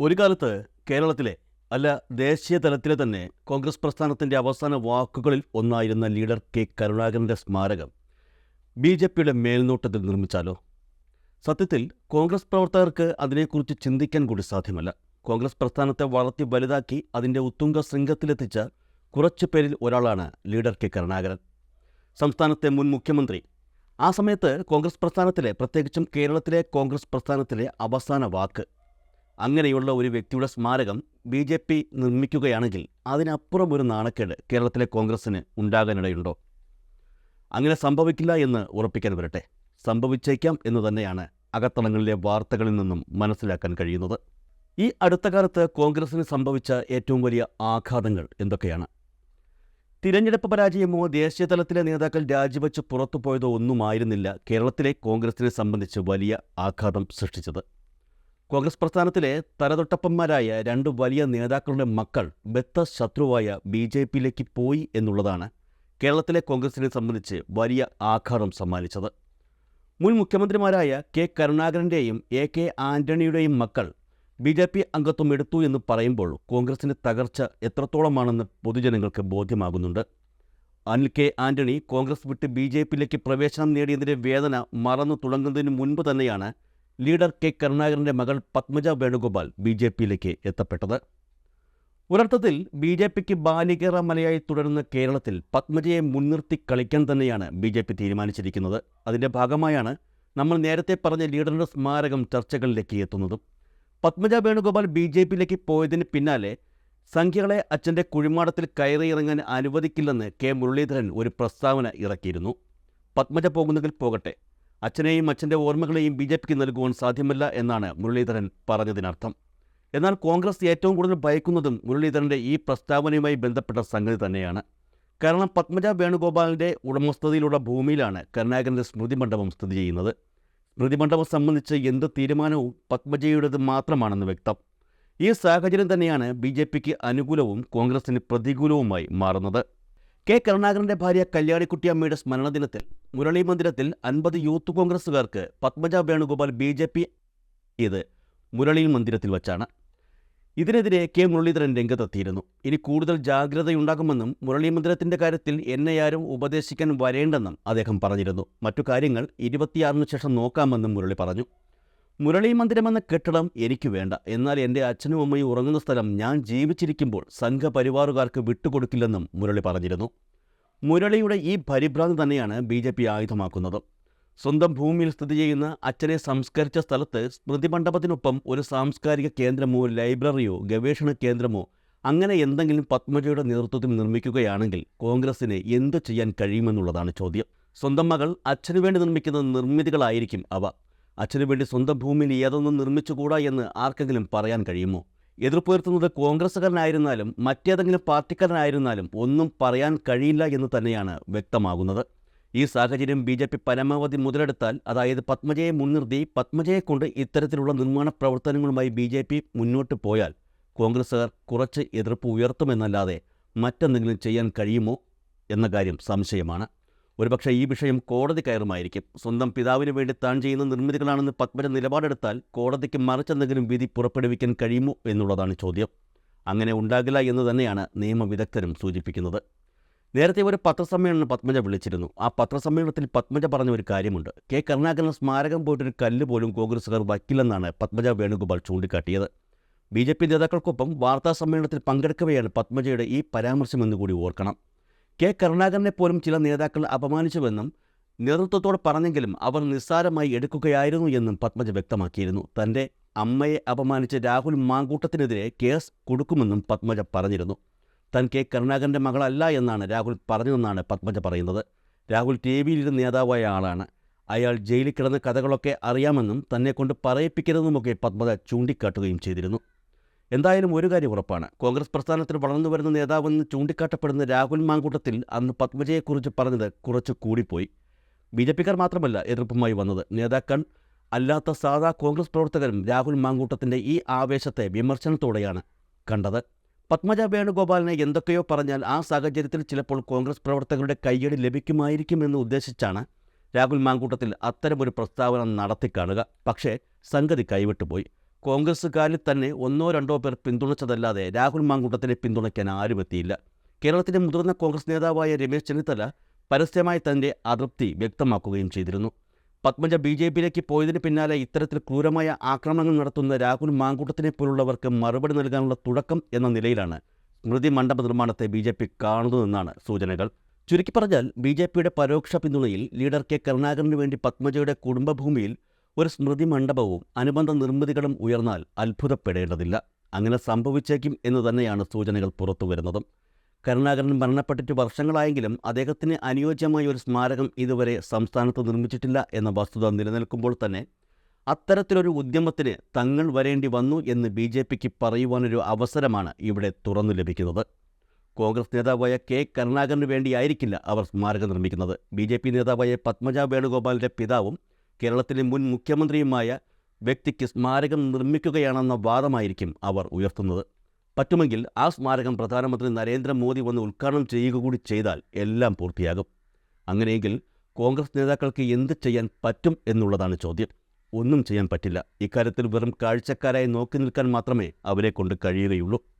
ഒരു കാലത്ത് കേരളത്തിലെ അല്ല ദേശീയ തലത്തിലെ തന്നെ കോൺഗ്രസ് പ്രസ്ഥാനത്തിന്റെ അവസാന വാക്കുകളിൽ ഒന്നായിരുന്ന ലീഡർ കെ. കരുണാകരന്റെ സ്മാരകം ബി ജെ പിയുടെ മേൽനോട്ടത്തിൽ നിർമ്മിച്ചാലോ? സത്യത്തിൽ കോൺഗ്രസ് പ്രവർത്തകർക്ക് അതിനെക്കുറിച്ച് ചിന്തിക്കാൻ കൂടി സാധ്യമല്ല. കോൺഗ്രസ് പ്രസ്ഥാനത്തെ വളർത്തി വലുതാക്കി അതിന്റെ ഉത്തുംഗ ശൃംഗത്തിലെത്തിച്ച കുറച്ചു പേരിൽ ഒരാളാണ് ലീഡർ കെ. കരുണാകരൻ. സംസ്ഥാനത്തെ മുൻ മുഖ്യമന്ത്രി. ആ സമയത്ത് കോൺഗ്രസ് പ്രസ്ഥാനത്തിലെ പ്രത്യേകിച്ചും കേരളത്തിലെ കോൺഗ്രസ് പ്രസ്ഥാനത്തിലെ അവസാന വാക്ക്. അങ്ങനെയുള്ള ഒരു വ്യക്തിയുടെ സ്മാരകം ബി ജെ പി നിർമ്മിക്കുകയാണെങ്കിൽ അതിനപ്പുറം ഒരു നാണക്കേട് കേരളത്തിലെ കോൺഗ്രസ്സിന് ഉണ്ടാകാനിടയുണ്ടോ? അങ്ങനെ സംഭവിക്കില്ല എന്ന് ഉറപ്പിക്കാൻ വരട്ടെ. സംഭവിച്ചേക്കാം എന്ന് തന്നെയാണ് അകത്തളങ്ങളിലെ വാർത്തകളിൽ നിന്നും മനസ്സിലാക്കാൻ കഴിയുന്നത്. ഈ അടുത്ത കാലത്ത് കോൺഗ്രസിന് സംഭവിച്ച ഏറ്റവും വലിയ ആഘാതങ്ങൾ എന്തൊക്കെയാണ്? തിരഞ്ഞെടുപ്പ് പരാജയമോ ദേശീയ തലത്തിലെ നേതാക്കൾ രാജിവെച്ച് പുറത്തു പോയതോ ഒന്നുമായിരുന്നില്ല കേരളത്തിലെ കോൺഗ്രസിനെ സംബന്ധിച്ച് വലിയ ആഘാതം സൃഷ്ടിച്ചത്. കോൺഗ്രസ് പ്രസ്ഥാനത്തിലെ തലതൊട്ടപ്പന്മാരായ രണ്ട് വലിയ നേതാക്കളുടെ മക്കൾ ബത്ത ശത്രുവായ ബി ജെ പിയിലേക്ക് പോയി എന്നുള്ളതാണ് കേരളത്തിലെ കോൺഗ്രസിനെ സംബന്ധിച്ച് വലിയ ആഘാതം സമ്മാനിച്ചത്. മുൻ മുഖ്യമന്ത്രിമാരായ കെ കരുണാകരന്റെയും എ കെ ആന്റണിയുടെയും മക്കൾ ബി ജെ പി അംഗത്വം എടുത്തു എന്ന് പറയുമ്പോൾ കോൺഗ്രസിന്റെ തകർച്ച എത്രത്തോളമാണെന്ന് പൊതുജനങ്ങൾക്ക് ബോധ്യമാകുന്നുണ്ട്. അനിൽ കെ ആന്റണി കോൺഗ്രസ് വിട്ട് ബി ജെ പിയിലേക്ക് പ്രവേശനം നേടിയതിന്റെ വേദന മറന്നു തുടങ്ങുന്നതിന് മുൻപ് തന്നെയാണ് ലീഡർ കെ കരുണാകരന്റെ മകൾ പത്മജ വേണുഗോപാൽ ബി ജെ പിയിലേക്ക് എത്തപ്പെട്ടത്. ഒരർത്ഥത്തിൽ ബി ജെ പിക്ക് ബാലികേറ മലയായി തുടരുന്ന കേരളത്തിൽ പത്മജയെ മുൻനിർത്തി കളിക്കാൻ തന്നെയാണ് ബി ജെ പി തീരുമാനിച്ചിരിക്കുന്നത്. അതിന്റെ ഭാഗമായാണ് നമ്മൾ നേരത്തെ പറഞ്ഞ ലീഡറുടെ സ്മാരകം ചർച്ചകളിലേക്ക് എത്തുന്നതും. പത്മജ വേണുഗോപാൽ ബി ജെ പിയിലേക്ക് പോയതിന് പിന്നാലെ സംഖ്യകളെ അച്ഛന്റെ കുഴിമാടത്തിൽ കയറിയിറങ്ങാൻ അനുവദിക്കില്ലെന്ന് കെ മുരളീധരൻ ഒരു പ്രസ്താവന ഇറക്കിയിരുന്നു. പത്മജ പോകുന്നെങ്കിൽ പോകട്ടെ. അച്ഛനെയും അച്ഛന്റെ ഓർമ്മകളെയും ബി ജെ പിക്ക് നൽകുവാൻ സാധ്യമല്ല എന്നാണ് മുരളീധരൻ പറഞ്ഞതിനർത്ഥം. എന്നാൽ കോൺഗ്രസ് ഏറ്റവും കൂടുതൽ ഭയക്കുന്നതും മുരളീധരന്റെ ഈ പ്രസ്താവനയുമായി ബന്ധപ്പെട്ട സംഗതി തന്നെയാണ്. കാരണം പത്മജ വേണുഗോപാലിന്റെ ഉടമസ്ഥതയിലുള്ള ഭൂമിയിലാണ് കരുണാകരന്റെ സ്മൃതി മണ്ഡപം സ്ഥിതി ചെയ്യുന്നത്. സ്മൃതി മണ്ഡപം സംബന്ധിച്ച് എന്ത് തീരുമാനവും പത്മജയുടേത് മാത്രമാണെന്ന് വ്യക്തം. ഈ സാഹചര്യം തന്നെയാണ് ബി ജെ പിക്ക് അനുകൂലവും കോൺഗ്രസിന് പ്രതികൂലവുമായി മാറുന്നത്. കെ. കരുണാകരന്റെ ഭാര്യ കല്യാണിക്കുട്ടിയമ്മയുടെ സ്മരണ ദിനത്തിൽ മുരളി മന്ദിരത്തിൽ അൻപത് youth കോൺഗ്രസുകാർക്ക് Padmaja Venugopal B J P ഇത് മുരളി മന്ദിരത്തിൽ വച്ചാണ്. ഇതിനെതിരെ കെ. മുരളീധരൻ രംഗത്തെത്തിയിരുന്നു. ഇനി കൂടുതൽ ജാഗ്രതയുണ്ടാകുമെന്നും മുരളി മന്ദിരത്തിന്റെ കാര്യത്തിൽ എന്നെ ആരും ഉപദേശിക്കാൻ വരേണ്ടെന്നും അദ്ദേഹം പറഞ്ഞിരുന്നു. മറ്റു കാര്യങ്ങൾ ഇരുപത്തിയാറിന് ശേഷം നോക്കാമെന്നും മുരളി പറഞ്ഞു. മുരളി മന്ദിരമെന്ന കെട്ടിടം എനിക്ക് വേണ്ട. എന്നാൽ എന്റെ അച്ഛനും അമ്മയും ഉറങ്ങുന്ന സ്ഥലം ഞാൻ ജീവിച്ചിരിക്കുമ്പോൾ സംഘപരിവാറുകാർക്ക് വിട്ടുകൊടുക്കില്ലെന്നും മുരളി പറഞ്ഞിരുന്നു. മുരളിയുടെ ഈ പരിഭ്രാന്തി തന്നെയാണ് ബി ജെ പി ആയുധമാക്കുന്നത്. സ്വന്തം ഭൂമിയിൽ സ്ഥിതി ചെയ്യുന്ന അച്ഛനെ സംസ്കരിച്ച സ്ഥലത്ത് സ്മൃതി മണ്ഡപത്തിനൊപ്പം ഒരു സാംസ്കാരിക കേന്ദ്രമോ ലൈബ്രറിയോ ഗവേഷണ കേന്ദ്രമോ അങ്ങനെ എന്തെങ്കിലും പത്മജയുടെ നേതൃത്വത്തിൽ നിർമ്മിക്കുകയാണെങ്കിൽ കോൺഗ്രസിന് എന്തു ചെയ്യാൻ കഴിയുമെന്നുള്ളതാണ് ചോദ്യം. സ്വന്തം മകൾ അച്ഛനു വേണ്ടി നിർമ്മിക്കുന്ന നിർമ്മിതികളായിരിക്കും അവ. അച്ഛനു വേണ്ടി സ്വന്തം ഭൂമിയിൽ ഏതൊന്നും നിർമ്മിച്ചുകൂടാ എന്ന് ആർക്കെങ്കിലും പറയാൻ കഴിയുമോ? എതിർപ്പുയർത്തുന്നത് കോൺഗ്രസ്സുകാരനായിരുന്നാലും മറ്റേതെങ്കിലും പാർട്ടിക്കാരനായിരുന്നാലും ഒന്നും പറയാൻ കഴിയില്ല എന്ന് തന്നെയാണ് വ്യക്തമാകുന്നത്. ഈ സാഹചര്യം ബി ജെ പി പരമാവധി മുതലെടുത്താൽ അതായത് പത്മജയെ മുൻനിർത്തി പത്മജയെ കൊണ്ട് ഇത്തരത്തിലുള്ള നിർമ്മാണ പ്രവർത്തനങ്ങളുമായി ബി ജെ പി മുന്നോട്ട് പോയാൽ കോൺഗ്രസ്സുകാർ കുറച്ച് എതിർപ്പ് ഉയർത്തുമെന്നല്ലാതെ മറ്റെന്തെങ്കിലും ചെയ്യാൻ കഴിയുമോ? എന്ന കാര്യം സംശയമാണ്. ഒരുപക്ഷെ ഈ വിഷയം കോടതി കയറുമായിരിക്കും. സ്വന്തം പിതാവിന് വേണ്ടി താൻ ചെയ്യുന്ന നിർമ്മിതികളാണെന്ന് പത്മജ നിലപാടെടുത്താൽ കോടതിക്ക് മറിച്ചെന്തെങ്കിലും വിധി പുറപ്പെടുവിക്കാൻ കഴിയുമോ എന്നുള്ളതാണ് ചോദ്യം. അങ്ങനെ ഉണ്ടാകില്ല എന്ന് തന്നെയാണ് നിയമവിദഗ്ധരും സൂചിപ്പിക്കുന്നത്. നേരത്തെ ഒരു പത്രസമ്മേളനം പത്മജ വിളിച്ചിരുന്നു. ആ പത്രസമ്മേളനത്തിൽ പത്മജ പറഞ്ഞ ഒരു കാര്യമുണ്ട്. കെ. കരുണാകരൻ സ്മാരകം പോയിട്ടൊരു കല്ല് പോലും കോൺഗ്രസുകാർ വയ്ക്കില്ലെന്നാണ് പത്മജ വേണുഗോപാൽ ചൂണ്ടിക്കാട്ടിയത്. ബി ജെ പി നേതാക്കൾക്കൊപ്പം വാർത്താ സമ്മേളനത്തിൽ പങ്കെടുക്കവെയാണ് പത്മജയുടെ ഈ പരാമർശമെന്ന് കൂടി ഓർക്കണം. കെ. കരുണാകരനെ പോലും ചില നേതാക്കൾ അപമാനിച്ചുവെന്നും നേതൃത്വത്തോട് പറഞ്ഞെങ്കിലും അവർ നിസ്സാരമായി എടുക്കുകയായിരുന്നു എന്നും പത്മജ വ്യക്തമാക്കിയിരുന്നു. തന്റെ അമ്മയെ അപമാനിച്ച രാഹുൽ മാങ്കൂട്ടത്തിനെതിരെ കേസ് കൊടുക്കുമെന്നും പത്മജ പറഞ്ഞിരുന്നു. താൻ കെ. കരുണാകരന്റെ മകളല്ല എന്നാണ് രാഹുൽ പറഞ്ഞതെന്നാണ് പത്മജ പറയുന്നത്. രാഹുൽ ടി വിയിലിരുന്ന നേതാവായ ആളാണ്. അയാൾ ജയിലിൽ കിടന്ന കഥകളൊക്കെ അറിയാമെന്നും തന്നെ കൊണ്ട് പറയിപ്പിക്കരുതെന്നുമൊക്കെ പത്മജ ചൂണ്ടിക്കാട്ടുകയും ചെയ്തിരുന്നു. എന്തായാലും ഒരു കാര്യം ഉറപ്പാണ്. കോൺഗ്രസ് പ്രസ്ഥാനത്തിൽ വളർന്നു വരുന്ന നേതാവെന്ന് ചൂണ്ടിക്കാട്ടപ്പെടുന്ന രാഹുൽ മാങ്കൂട്ടത്തിൽ അന്ന് പത്മജയെക്കുറിച്ച് പറഞ്ഞത് കുറച്ച് കൂടിപ്പോയി. ബി ജെ പിക്കാർ മാത്രമല്ല എതിർപ്പുമായി വന്നത്. നേതാക്കൾ അല്ലാത്ത സാധാ കോൺഗ്രസ് പ്രവർത്തകരും രാഹുൽ മാങ്കൂട്ടത്തിന്റെ ഈ ആവേശത്തെ വിമർശനത്തോടെയാണ് കണ്ടത്. പത്മജ വേണുഗോപാലിനെ എന്തൊക്കെയോ പറഞ്ഞാൽ ആ സാഹചര്യത്തിൽ ചിലപ്പോൾ കോൺഗ്രസ് പ്രവർത്തകരുടെ കയ്യടി ലഭിക്കുമായിരിക്കുമെന്ന് ഉദ്ദേശിച്ചാണ് രാഹുൽ മാങ്കൂട്ടത്തിൽ അത്തരമൊരു പ്രസ്താവന നടത്തിക്കാണുക. പക്ഷേ സംഗതി കൈവിട്ടുപോയി. കോൺഗ്രസ്സുകാരിൽ തന്നെ ഒന്നോ രണ്ടോ പേർ പിന്തുണച്ചതല്ലാതെ രാഹുൽ മാങ്കൂട്ടത്തിനെ പിന്തുണയ്ക്കാൻ ആരും എത്തിയില്ല. കേരളത്തിലെ മുതിർന്ന കോൺഗ്രസ് നേതാവായ രമേശ് ചെന്നിത്തല പരസ്യമായി തന്റെ അതൃപ്തി വ്യക്തമാക്കുകയും ചെയ്തിരുന്നു. പത്മജ ബി ജെ പിയിലേക്ക് പോയതിന് പിന്നാലെ ഇത്തരത്തിൽ ക്രൂരമായ ആക്രമണങ്ങൾ നടത്തുന്ന രാഹുൽ മാങ്കൂട്ടത്തിനെ പോലുള്ളവർക്ക് മറുപടി നൽകാനുള്ള തുടക്കം എന്ന നിലയിലാണ് സ്മൃതി മണ്ഡപ നിർമ്മാണത്തെ ബി ജെ പി കാണുന്നതെന്നാണ് സൂചനകൾ. ചുരുക്കി പറഞ്ഞാൽ ബി ജെ പിയുടെ പരോക്ഷ പിന്തുണയിൽ ലീഡർ കെ കരുണാകരന് വേണ്ടി പത്മജയുടെ കുടുംബഭൂമിയിൽ ഒരു സ്മൃതി മണ്ഡപവും അനുബന്ധ നിർമ്മിതികളും ഉയർന്നാൽ അത്ഭുതപ്പെടേണ്ടതില്ല. അങ്ങനെ സംഭവിച്ചേക്കും എന്ന് തന്നെയാണ് സൂചനകൾ പുറത്തു വരുന്നതും. കരുണാകരൻ മരണപ്പെട്ടിട്ട് വർഷങ്ങളായെങ്കിലും അദ്ദേഹത്തിന് അനുയോജ്യമായ ഒരു സ്മാരകം ഇതുവരെ സംസ്ഥാനത്ത് നിർമ്മിച്ചിട്ടില്ല എന്ന വസ്തുത നിലനിൽക്കുമ്പോൾ തന്നെ അത്തരത്തിലൊരു ഉദ്യമത്തിന് തങ്ങൾ വരേണ്ടി വന്നു എന്ന് ബി ജെ പിക്ക് പറയുവാനൊരു അവസരമാണ് ഇവിടെ തുറന്നു ലഭിക്കുന്നത്. കോൺഗ്രസ് നേതാവായ കെ കരുണാകരന് വേണ്ടിയായിരിക്കില്ല അവർ സ്മാരകം നിർമ്മിക്കുന്നത്. ബി ജെ പി നേതാവായ പത്മജ വേണുഗോപാലിന്റെ പിതാവും കേരളത്തിലെ മുൻ മുഖ്യമന്ത്രിയുമായ വ്യക്തിക്ക് സ്മാരകം നിർമ്മിക്കുകയാണെന്ന വാദമായിരിക്കും അവർ ഉയർത്തുന്നത്. പറ്റുമെങ്കിൽ ആ സ്മാരകം പ്രധാനമന്ത്രി നരേന്ദ്രമോദി വന്ന് ഉദ്ഘാടനം ചെയ്യുക കൂടി ചെയ്താൽ എല്ലാം പൂർത്തിയാകും. അങ്ങനെയെങ്കിൽ കോൺഗ്രസ് നേതാക്കൾക്ക് എന്ത് ചെയ്യാൻ പറ്റും എന്നുള്ളതാണ് ചോദ്യം. ഒന്നും ചെയ്യാൻ പറ്റില്ല. ഇക്കാര്യത്തിൽ വെറും കാഴ്ചക്കാരായി നോക്കി നിൽക്കാൻ മാത്രമേ അവരെ കൊണ്ട് കഴിയുകയുള്ളൂ.